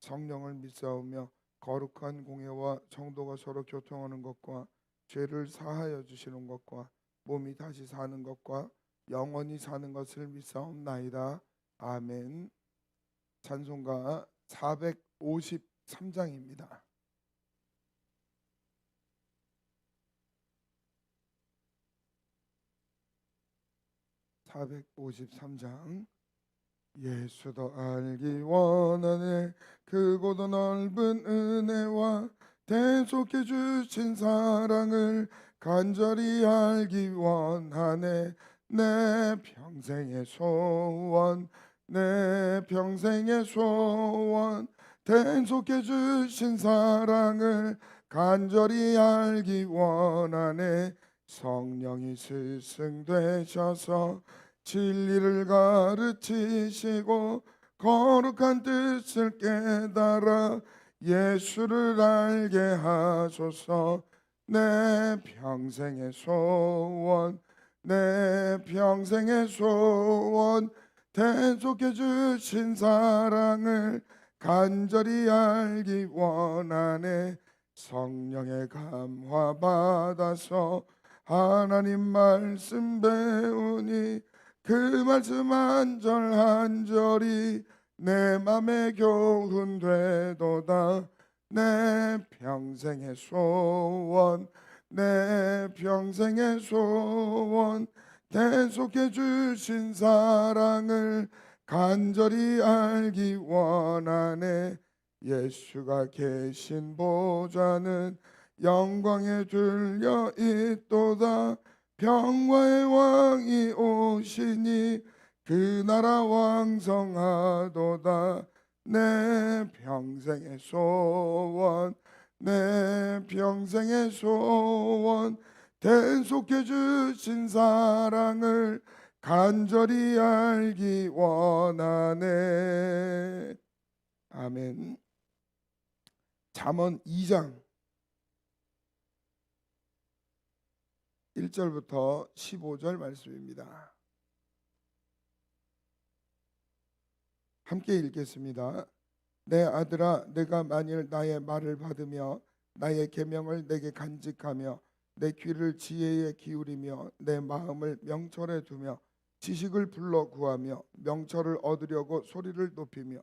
성령을 믿사오며 거룩한 공예와 성도가 서로 교통하는 것과 죄를 사하여 주시는 것과 몸이 다시 사는 것과 영원히 사는 것을 믿사옵나이다. 아멘. 찬송가 453장입니다. (453장) 예수도 알기 원하네. 크고도 넓은 은혜와 대속해 주신 사랑을 간절히 알기 원하네. 내 평생의 소원 내 평생의 소원 대속해 주신 사랑을 간절히 알기 원하네. 성령이 스승 되셔서 진리를 가르치시고 거룩한 뜻을 깨달아 예수를 알게 하소서. 내 평생의 소원 내 평생의 소원. 대속해 주신 사랑을 간절히 알기 원하네. 성령의 감화 받아서 하나님 말씀 배우니 그 말씀 한 절 한 절이 내 맘에 교훈 되도다. 내 평생의 소원 내 평생의 소원. 대속해 주신 사랑을 간절히 알기 원하네. 예수가 계신 보좌는 영광에 들려 있도다 평화의 왕이 오시니 그 나라 왕성하도다. 내 평생의 소원 내 평생의 소원. 대속해 주신 사랑을 간절히 알기 원하네. 아멘. 잠언 2장 1절부터 15절 말씀입니다. 함께 읽겠습니다. 내 아들아 내가 만일 나의 말을 받으며 나의 계명을 내게 간직하며 내 귀를 지혜에 기울이며 내 마음을 명철에 두며 지식을 불러 구하며 명철을 얻으려고 소리를 높이며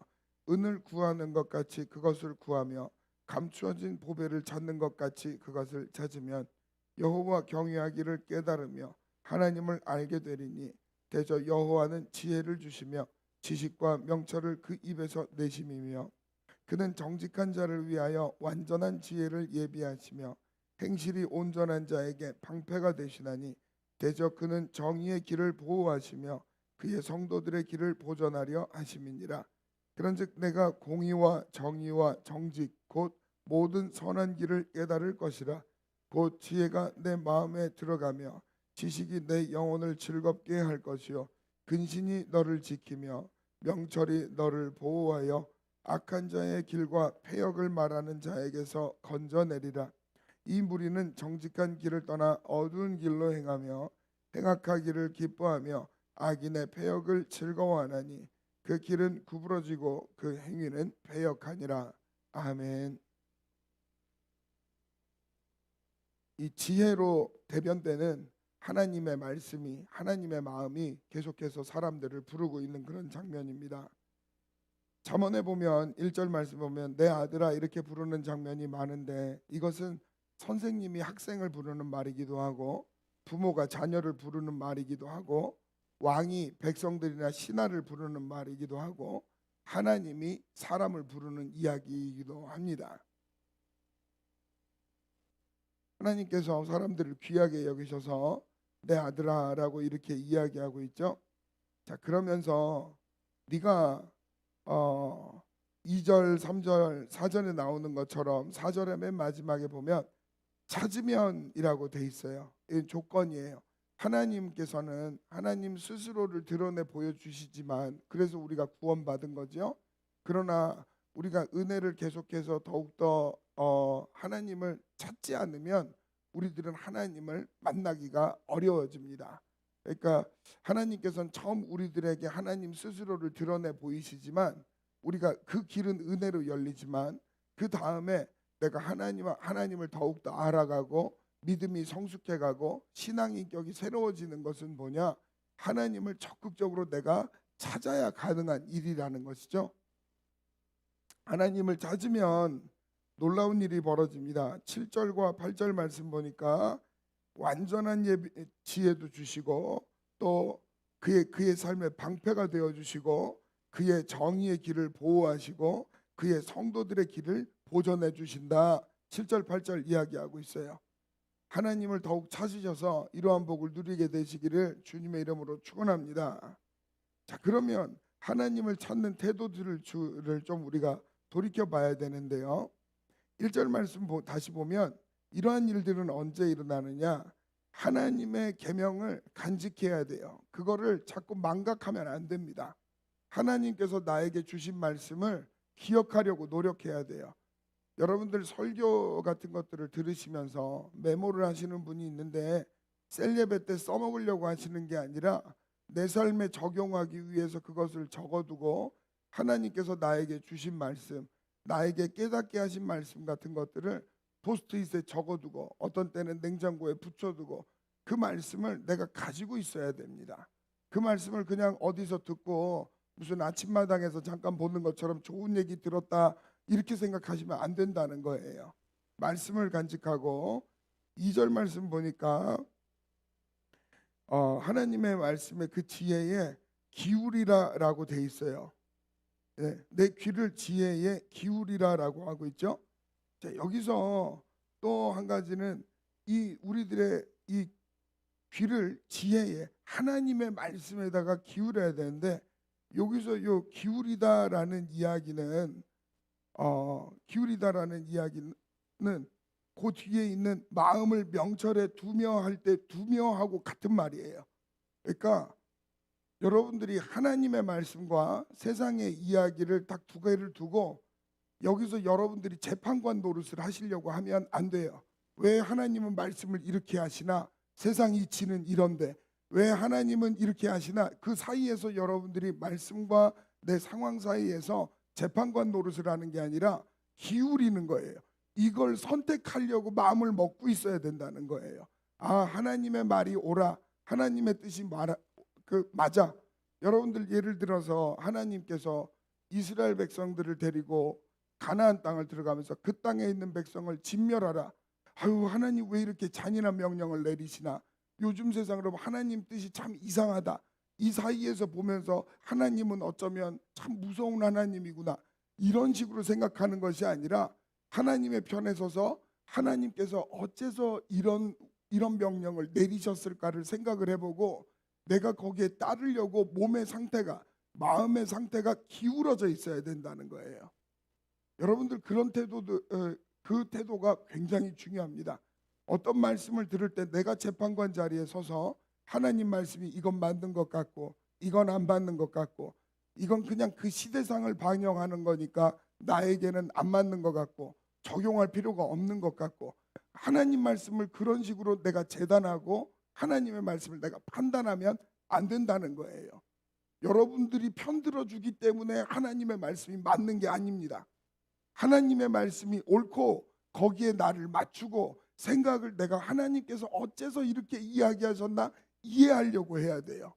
은을 구하는 것 같이 그것을 구하며 감추어진 보배를 찾는 것 같이 그것을 찾으면 여호와 경외하기를 깨달으며 하나님을 알게 되리니 대저 여호와는 지혜를 주시며 지식과 명철을 그 입에서 내심이며 그는 정직한 자를 위하여 완전한 지혜를 예비하시며 행실이 온전한 자에게 방패가 되시나니 대저 그는 정의의 길을 보호하시며 그의 성도들의 길을 보전하려 하심이니라. 그런즉 내가 공의와 정의와 정직 곧 모든 선한 길을 깨달을 것이라 곧 지혜가 내 마음에 들어가며 지식이 내 영혼을 즐겁게 할 것이요. 근신이 너를 지키며 명철이 너를 보호하여 악한 자의 길과 폐역을 말하는 자에게서 건져내리라. 이 무리는 정직한 길을 떠나 어두운 길로 행하며 행악하기를 기뻐하며 악인의 폐역을 즐거워하나니 그 길은 구부러지고 그 행위는 폐역하니라. 아멘 이 지혜로 대변되는 하나님의 말씀이 하나님의 마음이 계속해서 사람들을 부르고 있는 그런 장면입니다. 잠언에 보면 1절 말씀 보면 내 아들아 이렇게 부르는 장면이 많은데 이것은 선생님이 학생을 부르는 말이기도 하고 부모가 자녀를 부르는 말이기도 하고 왕이 백성들이나 신하를 부르는 말이기도 하고 하나님이 사람을 부르는 이야기이기도 합니다. 하나님께서 사람들을 귀하게 여기셔서 내 아들아라고 이렇게 이야기하고 있죠. 자 그러면서 네가 어 2절, 3절, 4절에 나오는 것처럼 4절의 맨 마지막에 보면 찾으면이라고 돼 있어요. 이 조건이에요. 하나님께서는 하나님 스스로를 드러내 보여주시지만 그래서 우리가 구원받은 거죠. 그러나 우리가 은혜를 계속해서 더욱더 어, 하나님을 찾지 않으면 우리들은 하나님을 만나기가 어려워집니다. 그러니까 하나님께서는 처음 우리들에게 하나님 스스로를 드러내 보이시지만 우리가 그 길은 은혜로 열리지만 그 다음에 내가 하나님 하나님을 더욱 더 알아가고 믿음이 성숙해가고 신앙 인격이 새로워지는 것은 뭐냐? 하나님을 적극적으로 내가 찾아야 가능한 일이라는 것이죠. 하나님을 찾으면 놀라운 일이 벌어집니다. 7절과 8절 말씀 보니까 완전한 예비, 지혜도 주시고 또 그의 그의 삶의 방패가 되어 주시고 그의 정의의 길을 보호하시고 그의 성도들의 길을 보존해 주신다. 7절 8절 이야기하고 있어요. 하나님을 더욱 찾으셔서 이러한 복을 누리게 되시기를 주님의 이름으로 축원합니다. 자, 그러면 하나님을 찾는 태도들을 좀 우리가 돌이켜 봐야 되는데요. 1절 말씀 보- 다시 보면 이러한 일들은 언제 일어나느냐? 하나님의 계명을 간직해야 돼요. 그거를 자꾸 망각하면 안 됩니다. 하나님께서 나에게 주신 말씀을 기억하려고 노력해야 돼요. 여러분들 설교 같은 것들을 들으시면서 메모를 하시는 분이 있는데 셀예배 때 써먹으려고 하시는 게 아니라 내 삶에 적용하기 위해서 그것을 적어두고 하나님께서 나에게 주신 말씀, 나에게 깨닫게 하신 말씀 같은 것들을 포스트잇에 적어두고 어떤 때는 냉장고에 붙여두고 그 말씀을 내가 가지고 있어야 됩니다. 그 말씀을 그냥 어디서 듣고 무슨 아침마당에서 잠깐 보는 것처럼 좋은 얘기 들었다 이렇게 생각하시면 안 된다는 거예요. 말씀을 간직하고 2절 말씀 보니까 어, 하나님의 말씀에 그 지혜에 기울이라라고 돼 있어요. 네, 내 귀를 지혜에 기울이라라고 하고 있죠. 자, 여기서 또 한 가지는 이 우리들의 이 귀를 지혜에 하나님의 말씀에다가 기울여야 되는데 여기서 요 기울이다라는 이야기는 어, 기울이다라는 이야기는 그 뒤에 있는 마음을 명철에 두며 할 때 두며하고 같은 말이에요. 그러니까 여러분들이 하나님의 말씀과 세상의 이야기를 딱 두 개를 두고 여기서 여러분들이 재판관 노릇을 하시려고 하면 안 돼요. 왜 하나님은 말씀을 이렇게 하시나? 세상 이치는 이런데 왜 하나님은 이렇게 하시나? 그 사이에서 여러분들이 말씀과 내 상황 사이에서 재판관 노릇을 하는 게 아니라 기울이는 거예요. 이걸 선택하려고 마음을 먹고 있어야 된다는 거예요. 아 하나님의 말이 오라. 하나님의 뜻이 말아 그 맞아. 여러분들 예를 들어서 하나님께서 이스라엘 백성들을 데리고 가나안 땅을 들어가면서 그 땅에 있는 백성을 진멸하라. 아유 하나님 왜 이렇게 잔인한 명령을 내리시나? 요즘 세상으로 하나님 뜻이 참 이상하다. 이 사이에서 보면서 하나님은 어쩌면 참 무서운 하나님이구나. 이런 식으로 생각하는 것이 아니라 하나님의 편에 서서 하나님께서 어째서 이런 이런 명령을 내리셨을까를 생각을 해보고 내가 거기에 따르려고 몸의 상태가 마음의 상태가 기울어져 있어야 된다는 거예요. 여러분들 그런 태도도 어, 그 태도가 굉장히 중요합니다. 어떤 말씀을 들을 때 내가 재판관 자리에 서서 하나님 말씀이 이건 맞는 것 같고 이건 안 맞는 것 같고 이건 그냥 그 시대상을 반영하는 거니까 나에게는 안 맞는 것 같고 적용할 필요가 없는 것 같고 하나님 말씀을 그런 식으로 내가 재단하고 하나님의 말씀을 내가 판단하면 안 된다는 거예요. 여러분들이 편들어 주기 때문에 하나님의 말씀이 맞는 게 아닙니다. 하나님의 말씀이 옳고 거기에 나를 맞추고 생각을 내가 하나님께서 어째서 이렇게 이야기하셨나 이해하려고 해야 돼요.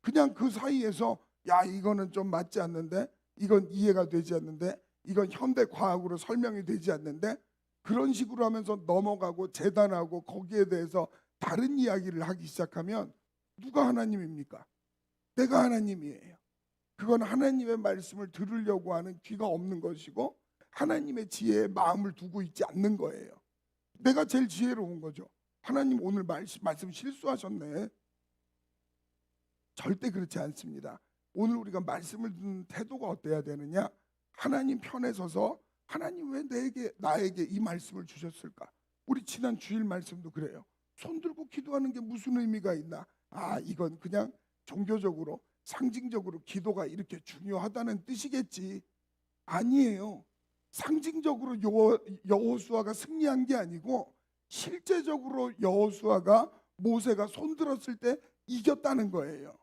그냥 그 사이에서 야 이거는 좀 맞지 않는데 이건 이해가 되지 않는데 이건 현대 과학으로 설명이 되지 않는데 그런 식으로 하면서 넘어가고 재단하고 거기에 대해서 다른 이야기를 하기 시작하면 누가 하나님입니까? 내가 하나님이에요. 그건 하나님의 말씀을 들으려고 하는 귀가 없는 것이고 하나님의 지혜에 마음을 두고 있지 않는 거예요. 내가 제일 지혜로운 거죠. 하나님 오늘 말씀, 말씀 실수하셨네. 절대 그렇지 않습니다. 오늘 우리가 말씀을 듣는 태도가 어때야 되느냐? 하나님 편에 서서 하나님 왜 내게 나에게 이 말씀을 주셨을까? 우리 지난 주일 말씀도 그래요. 손 들고 기도하는 게 무슨 의미가 있나? 아, 이건 그냥 종교적으로 상징적으로 기도가 이렇게 중요하다는 뜻이겠지. 아니에요. 상징적으로 여, 여호수아가 승리한 게 아니고 실제적으로 여호수아가 모세가 손 들었을 때 이겼다는 거예요.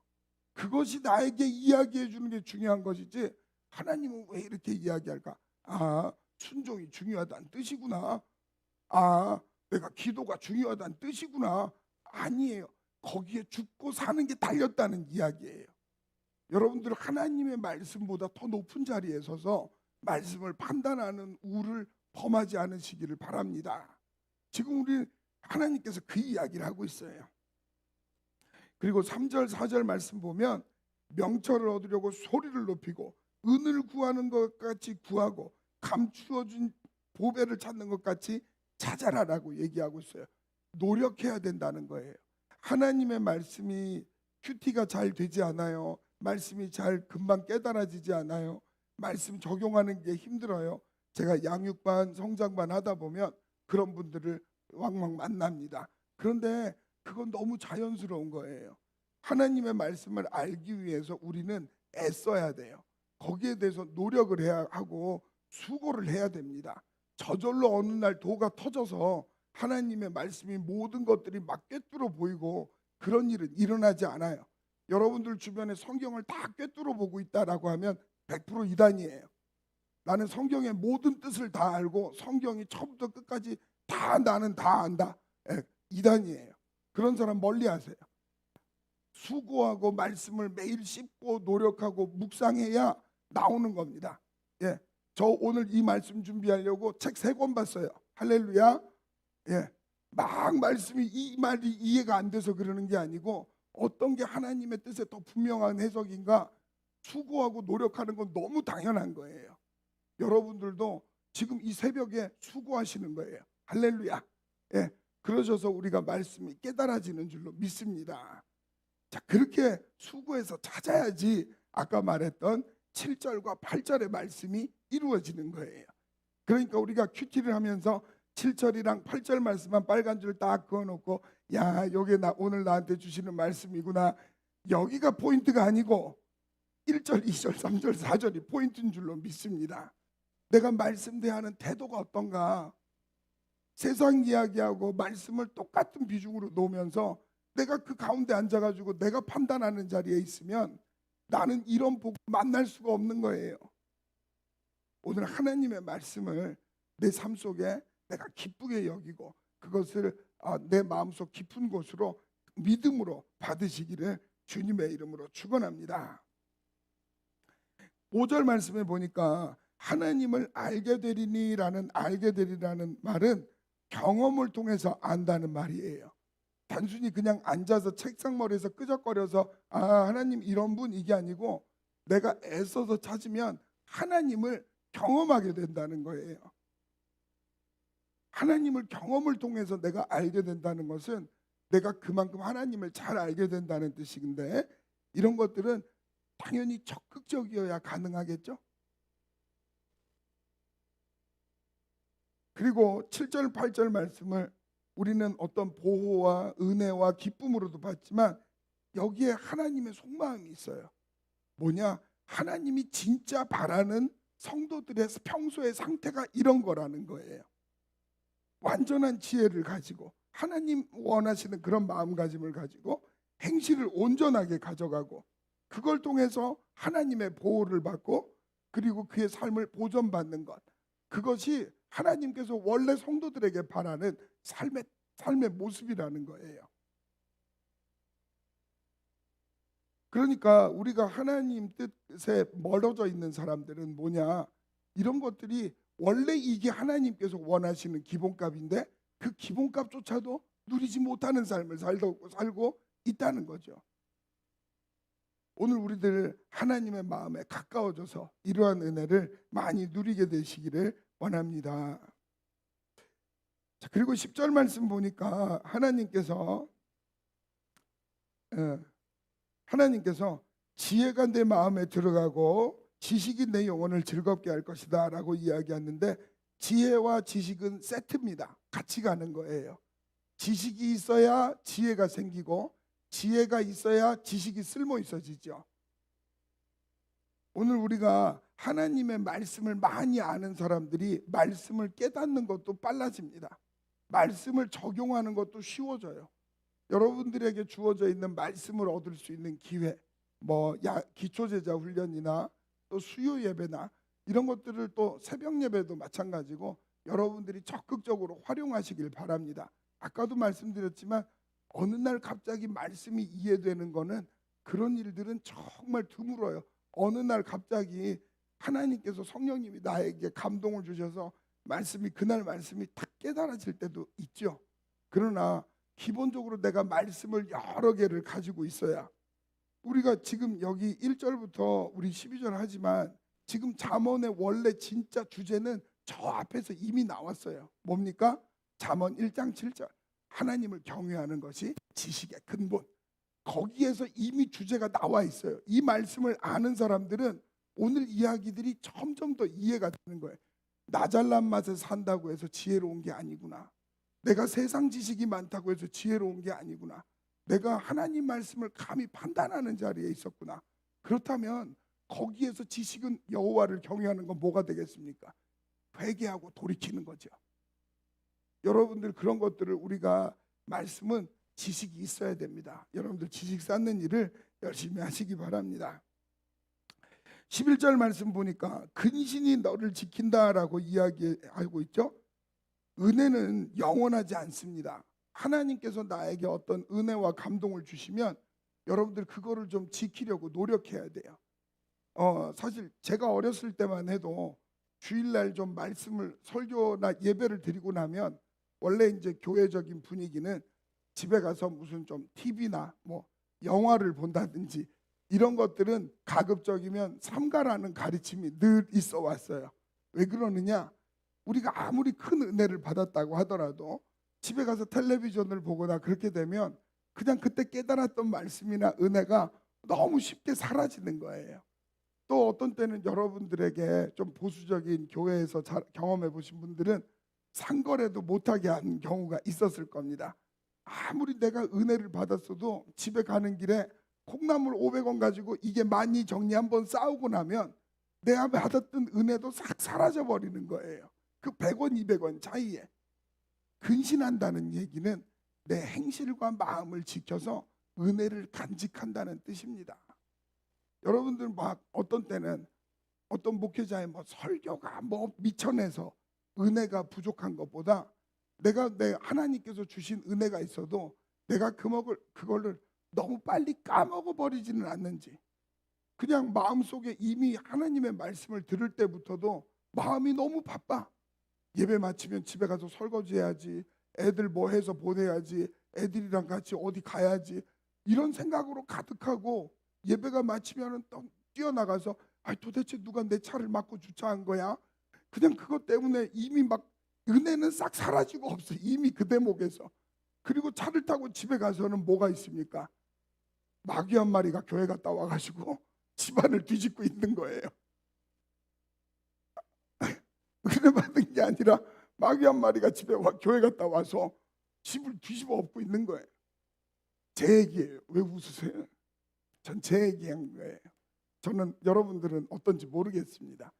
그것이 나에게 이야기해 주는 게 중요한 것이지 하나님은 왜 이렇게 이야기할까? 아, 순종이 중요하다는 뜻이구나. 아, 내가 기도가 중요하다는 뜻이구나. 아니에요. 거기에 죽고 사는 게 달렸다는 이야기예요. 여러분들 하나님의 말씀보다 더 높은 자리에 서서 말씀을 판단하는 우를 범하지 않으시기를 바랍니다. 지금 우리 하나님께서 그 이야기를 하고 있어요. 그리고 3절 4절 말씀 보면 명철을 얻으려고 소리를 높이고 은을 구하는 것 같이 구하고 감추어 준 보배를 찾는 것 같이 찾아라라고 얘기하고 있어요. 노력해야 된다는 거예요. 하나님의 말씀이 큐티가 잘 되지 않아요. 말씀이 잘 금방 깨달아지지 않아요. 말씀 적용하는 게 힘들어요. 제가 양육반, 성장반 하다 보면 그런 분들을 왕왕 만납니다. 그런데 그건 너무 자연스러운 거예요. 하나님의 말씀을 알기 위해서 우리는 애써야 돼요. 거기에 대해서 노력을 해야 하고 수고를 해야 됩니다. 저절로 어느 날 도가 터져서 하나님의 말씀이 모든 것들이 막 꿰뚫어 보이고 그런 일은 일어나지 않아요. 여러분들 주변에 성경을 다 꿰뚫어 보고 있다라고 하면 100% 이단이에요. 나는 성경의 모든 뜻을 다 알고 성경이 처음부터 끝까지 다 나는 다 안다. 예, 이단이에요. 그런 사람 멀리 하세요. 수고하고 말씀을 매일 씹고 노력하고 묵상해야 나오는 겁니다. 예. 저 오늘 이 말씀 준비하려고 책 세 권 봤어요. 할렐루야. 예. 막 말씀이 이 말이 이해가 안 돼서 그러는 게 아니고 어떤 게 하나님의 뜻에 더 분명한 해석인가 수고하고 노력하는 건 너무 당연한 거예요. 여러분들도 지금 이 새벽에 수고하시는 거예요. 할렐루야. 예. 그러셔서 우리가 말씀이 깨달아지는 줄로 믿습니다. 자, 그렇게 수고해서 찾아야지 아까 말했던 7절과 8절의 말씀이 이루어지는 거예요. 그러니까 우리가 큐티를 하면서 7절이랑 8절 말씀만 빨간 줄 딱 그어놓고 야, 요게 나 오늘 나한테 주시는 말씀이구나. 여기가 포인트가 아니고 1절, 2절, 3절, 4절이 포인트인 줄로 믿습니다. 내가 말씀 대하는 태도가 어떤가? 세상 이야기하고 말씀을 똑같은 비중으로 놓으면서 내가 그 가운데 앉아가지고 내가 판단하는 자리에 있으면 나는 이런 복 만날 수가 없는 거예요. 오늘 하나님의 말씀을 내 삶 속에 내가 기쁘게 여기고 그것을 아, 내 마음속 깊은 곳으로 믿음으로 받으시기를 주님의 이름으로 축원합니다. 5절 말씀에 보니까 하나님을 알게 되리니라는 알게 되리라는 말은 경험을 통해서 안다는 말이에요. 단순히 그냥 앉아서 책상 머리에서 끄적거려서 아 하나님 이런 분 이게 아니고 내가 애써서 찾으면 하나님을 경험하게 된다는 거예요. 하나님을 경험을 통해서 내가 알게 된다는 것은 내가 그만큼 하나님을 잘 알게 된다는 뜻인데 이런 것들은 당연히 적극적이어야 가능하겠죠. 그리고 7절 8절 말씀을 우리는 어떤 보호와 은혜와 기쁨으로도 봤지만 여기에 하나님의 속마음이 있어요. 뭐냐? 하나님이 진짜 바라는 성도들의 평소의 상태가 이런 거라는 거예요. 완전한 지혜를 가지고 하나님 원하시는 그런 마음가짐을 가지고 행실을 온전하게 가져가고 그걸 통해서 하나님의 보호를 받고 그리고 그의 삶을 보존받는 것 그것이 하나님께서 원래 성도들에게 바라는 삶의 삶의 모습이라는 거예요. 그러니까 우리가 하나님 뜻에 멀어져 있는 사람들은 뭐냐? 이런 것들이 원래 이게 하나님께서 원하시는 기본값인데 그 기본값조차도 누리지 못하는 삶을 살고 살고 있다는 거죠. 오늘 우리들 하나님의 마음에 가까워져서 이러한 은혜를 많이 누리게 되시기를 원합니다. 자, 그리고 10절 말씀 보니까 하나님께서 예, 하나님께서 지혜가 내 마음에 들어가고 지식이 내 영혼을 즐겁게 할 것이다 라고 이야기하는데 지혜와 지식은 세트입니다. 같이 가는 거예요. 지식이 있어야 지혜가 생기고 지혜가 있어야 지식이 쓸모 있어지죠. 오늘 우리가 하나님의 말씀을 많이 아는 사람들이 말씀을 깨닫는 것도 빨라집니다. 말씀을 적용하는 것도 쉬워져요. 여러분들에게 주어져 있는 말씀을 얻을 수 있는 기회, 뭐 야, 기초 제자 훈련이나 또 수요 예배나 이런 것들을 또 새벽 예배도 마찬가지고 여러분들이 적극적으로 활용하시길 바랍니다. 아까도 말씀드렸지만 어느 날 갑자기 말씀이 이해되는 거는 그런 일들은 정말 드물어요. 어느 날 갑자기 하나님께서 성령님이 나에게 감동을 주셔서 말씀이 그날 말씀이 탁 깨달아질 때도 있죠. 그러나 기본적으로 내가 말씀을 여러 개를 가지고 있어야 우리가 지금 여기 1절부터 우리 12절 하지만 지금 잠언의 원래 진짜 주제는 저 앞에서 이미 나왔어요. 뭡니까? 잠언 1장 7절. 하나님을 경외하는 것이 지식의 근본. 거기에서 이미 주제가 나와 있어요. 이 말씀을 아는 사람들은 오늘 이야기들이 점점 더 이해가 되는 거예요. 나 잘난 맛에 산다고 해서 지혜로운 게 아니구나. 내가 세상 지식이 많다고 해서 지혜로운 게 아니구나. 내가 하나님 말씀을 감히 판단하는 자리에 있었구나. 그렇다면 거기에서 지식은 여호와를 경외하는 건 뭐가 되겠습니까? 회개하고 돌이키는 거죠. 여러분들 그런 것들을 우리가 말씀은 지식이 있어야 됩니다. 여러분들 지식 쌓는 일을 열심히 하시기 바랍니다. 11절 말씀 보니까 근신이 너를 지킨다라고 이야기하고 있죠. 은혜는 영원하지 않습니다. 하나님께서 나에게 어떤 은혜와 감동을 주시면 여러분들 그거를 좀 지키려고 노력해야 돼요. 어, 사실 제가 어렸을 때만 해도 주일날 좀 말씀을 설교나 예배를 드리고 나면 원래 이제 교회적인 분위기는 집에 가서 무슨 좀 TV나 뭐 영화를 본다든지 이런 것들은 가급적이면 삼가라는 가르침이 늘 있어 왔어요. 왜 그러느냐? 우리가 아무리 큰 은혜를 받았다고 하더라도 집에 가서 텔레비전을 보거나 그렇게 되면 그냥 그때 깨달았던 말씀이나 은혜가 너무 쉽게 사라지는 거예요. 또 어떤 때는 여러분들에게 좀 보수적인 교회에서 잘 경험해 보신 분들은 상거래도 못하게 하는 경우가 있었을 겁니다. 아무리 내가 은혜를 받았어도 집에 가는 길에 콩나물 500원 가지고 이게 많이 정리 한번 싸우고 나면 내가 받았던 은혜도 싹 사라져 버리는 거예요. 그 100원, 200원 차이에 근신한다는 얘기는 내 행실과 마음을 지켜서 은혜를 간직한다는 뜻입니다. 여러분들 막 어떤 때는 어떤 목회자의 뭐 설교가 뭐 미천해서 은혜가 부족한 것보다 내가 내 하나님께서 주신 은혜가 있어도 내가 그 먹을 그거를 너무 빨리 까먹어 버리지는 않는지 그냥 마음속에 이미 하나님의 말씀을 들을 때부터도 마음이 너무 바빠. 예배 마치면 집에 가서 설거지 해야지. 애들 뭐 해서 보내야지. 애들이랑 같이 어디 가야지. 이런 생각으로 가득하고 예배가 마치면은 또 뛰어나가서 아 도대체 누가 내 차를 막고 주차한 거야? 그냥 그것 때문에 이미 막 은혜는 싹 사라지고 없어. 이미 그 대목에서. 그리고 차를 타고 집에 가서는 뭐가 있습니까? 마귀 한 마리가 교회 갔다 와가지고 집안을 뒤집고 있는 거예요. 은혜 받은 게 아니라 마귀 한 마리가 집에 와 교회 갔다 와서 집을 뒤집어 엎고 있는 거예요. 제 얘기예요. 왜 웃으세요? 전 제 얘기한 거예요. 저는 여러분들은 어떤지 모르겠습니다.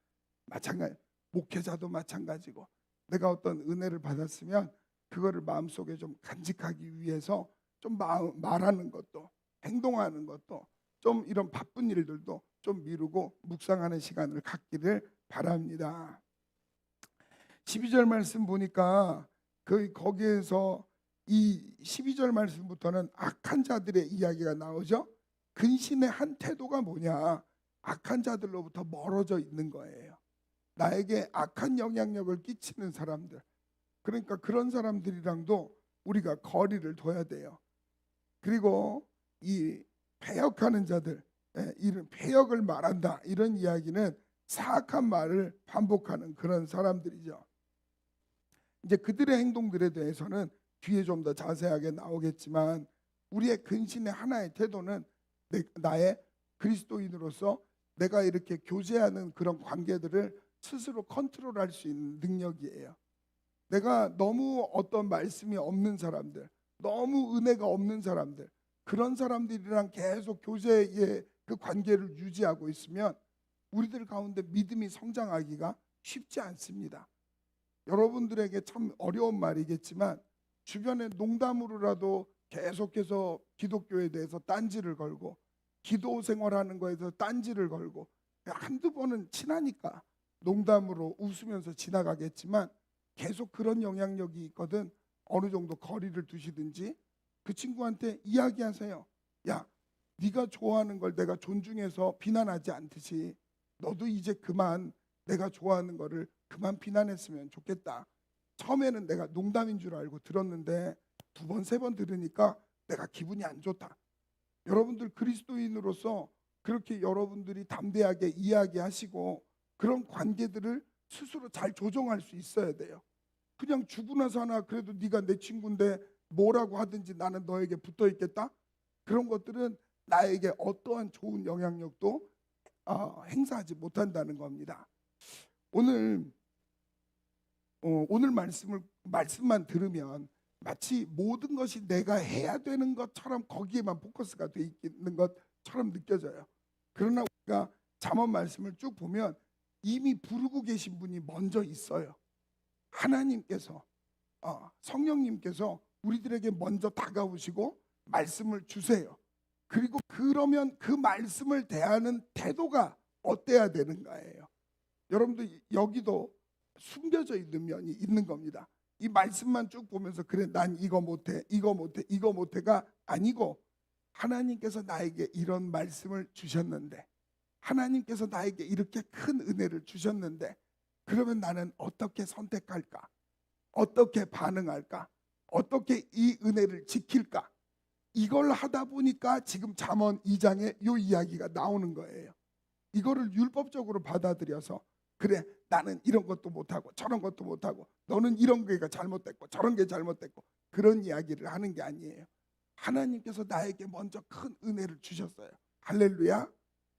마찬가지 목회자도 마찬가지고 내가 어떤 은혜를 받았으면 그거를 마음속에 좀 간직하기 위해서 좀 마음, 말하는 것도 행동하는 것도 좀 이런 바쁜 일들도 좀 미루고 묵상하는 시간을 갖기를 바랍니다. 12절 말씀 보니까 그 거기에서 이 12절 말씀부터는 악한 자들의 이야기가 나오죠. 근신의 한 태도가 뭐냐? 악한 자들로부터 멀어져 있는 거예요. 나에게 악한 영향력을 끼치는 사람들. 그러니까 그런 사람들이랑도 우리가 거리를 둬야 돼요. 그리고 이 폐역하는 자들, 예, 이런 폐역을 말한다 이런 이야기는 사악한 말을 반복하는 그런 사람들이죠. 이제 그들의 행동들에 대해서는 뒤에 좀 더 자세하게 나오겠지만 우리의 근신의 하나의 태도는 내, 나의 그리스도인으로서 내가 이렇게 교제하는 그런 관계들을 스스로 컨트롤할 수 있는 능력이에요. 내가 너무 어떤 말씀이 없는 사람들, 너무 은혜가 없는 사람들, 그런 사람들이랑 계속 교제의 그 관계를 유지하고 있으면 우리들 가운데 믿음이 성장하기가 쉽지 않습니다. 여러분들에게 참 어려운 말이겠지만 주변에 농담으로라도 계속해서 기독교에 대해서 딴지를 걸고 기도 생활하는 거에 대해서 딴지를 걸고 한두 번은 친하니까 농담으로 웃으면서 지나가겠지만 계속 그런 영향력이 있거든 어느 정도 거리를 두시든지 그 친구한테 이야기하세요. 야, 네가 좋아하는 걸 내가 존중해서 비난하지 않듯이 너도 이제 그만 내가 좋아하는 거를 그만 비난했으면 좋겠다. 처음에는 내가 농담인 줄 알고 들었는데 두 번, 세 번 들으니까 내가 기분이 안 좋다. 여러분들 그리스도인으로서 그렇게 여러분들이 담대하게 이야기하시고 그런 관계들을 스스로 잘 조정할 수 있어야 돼요. 그냥 죽으나 사나 그래도 네가 내 친구인데 뭐라고 하든지 나는 너에게 붙어 있겠다. 그런 것들은 나에게 어떠한 좋은 영향력도 어, 행사하지 못한다는 겁니다. 오늘 어, 오늘 말씀을 말씀만 들으면 마치 모든 것이 내가 해야 되는 것처럼 거기에만 포커스가 돼 있는 것처럼 느껴져요. 그러나 우리가 잠언 말씀을 쭉 보면 이미 부르고 계신 분이 먼저 있어요. 하나님께서 어, 성령님께서 우리들에게 먼저 다가오시고 말씀을 주세요. 그리고 그러면 그 말씀을 대하는 태도가 어때야 되는가예요. 여러분들 여기도 숨겨져 있는 면이 있는 겁니다. 이 말씀만 쭉 보면서 그래 난 이거 못해 이거 못해 이거 못해가 아니고 하나님께서 나에게 이런 말씀을 주셨는데 하나님께서 나에게 이렇게 큰 은혜를 주셨는데 그러면 나는 어떻게 선택할까? 어떻게 반응할까? 어떻게 이 은혜를 지킬까? 이걸 하다 보니까 지금 잠언 2장에 요 이야기가 나오는 거예요. 이거를 율법적으로 받아들여서 그래 나는 이런 것도 못하고 저런 것도 못하고 너는 이런 게가 잘못됐고 저런 게 잘못됐고 그런 이야기를 하는 게 아니에요. 하나님께서 나에게 먼저 큰 은혜를 주셨어요. 할렐루야.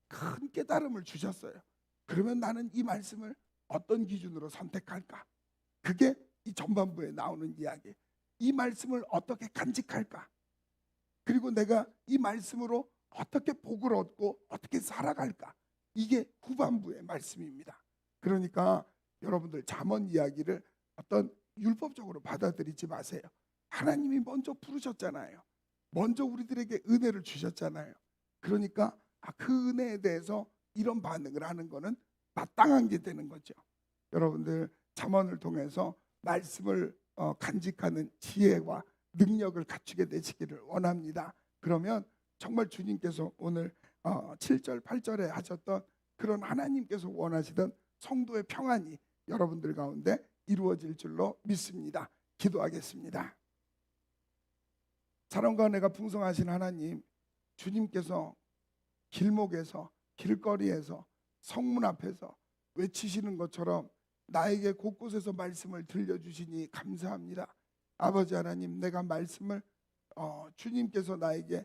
큰 깨달음을 주셨어요. 그러면 나는 이 말씀을 어떤 기준으로 선택할까? 그게 이 전반부에 나오는 이야기. 이 말씀을 어떻게 간직할까? 그리고 내가 이 말씀으로 어떻게 복을 얻고 어떻게 살아갈까? 이게 후반부의 말씀입니다. 그러니까 여러분들 잠언 이야기를 어떤 율법적으로 받아들이지 마세요. 하나님이 먼저 부르셨잖아요. 먼저 우리들에게 은혜를 주셨잖아요. 그러니까 아, 그 은혜에 대해서 이런 반응을 하는 거는 마땅한 게 되는 거죠. 여러분들 잠언을 통해서 말씀을 어, 간직하는 지혜와 능력을 갖추게 되시기를 원합니다. 그러면 정말 주님께서 오늘 어, 7절, 8절에 하셨던 그런 하나님께서 원하시던 성도의 평안이 여러분들 가운데 이루어질 줄로 믿습니다. 기도하겠습니다. 사랑과 내가 풍성하신 하나님, 주님께서 길목에서 길거리에서 성문 앞에서 외치시는 것처럼 나에게 곳곳에서 말씀을 들려주시니 감사합니다. 아버지 하나님, 내가 말씀을 어, 주님께서 나에게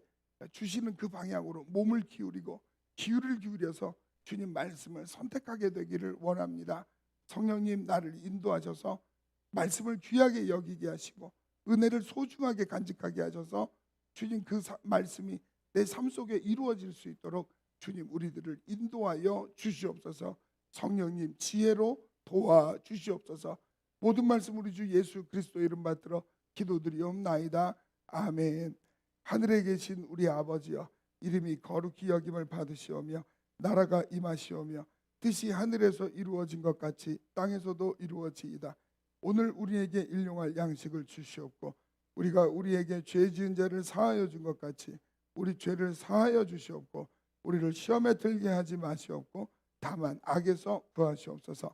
주시는 그 방향으로 몸을 기울이고 기울을 기울여서 주님 말씀을 선택하게 되기를 원합니다. 성령님 나를 인도하셔서 말씀을 귀하게 여기게 하시고 은혜를 소중하게 간직하게 하셔서 주님 그 사- 말씀이 내 삶 속에 이루어질 수 있도록 주님 우리들을 인도하여 주시옵소서. 성령님 지혜로 도와 주시옵소서. 모든 말씀 우리 주 예수 그리스도 이름 받들어 기도드리옵나이다. 아멘. 하늘에 계신 우리 아버지여 이름이 거룩히 여김을 받으시오며 나라가 임하시오며 뜻이 하늘에서 이루어진 것 같이 땅에서도 이루어지이다. 오늘 우리에게 일용할 양식을 주시옵고 우리가 우리에게 죄 지은 자를 사하여 준 것 같이 우리 죄를 사하여 주시옵고 우리를 시험에 들게 하지 마시옵고 다만 악에서 구하시옵소서.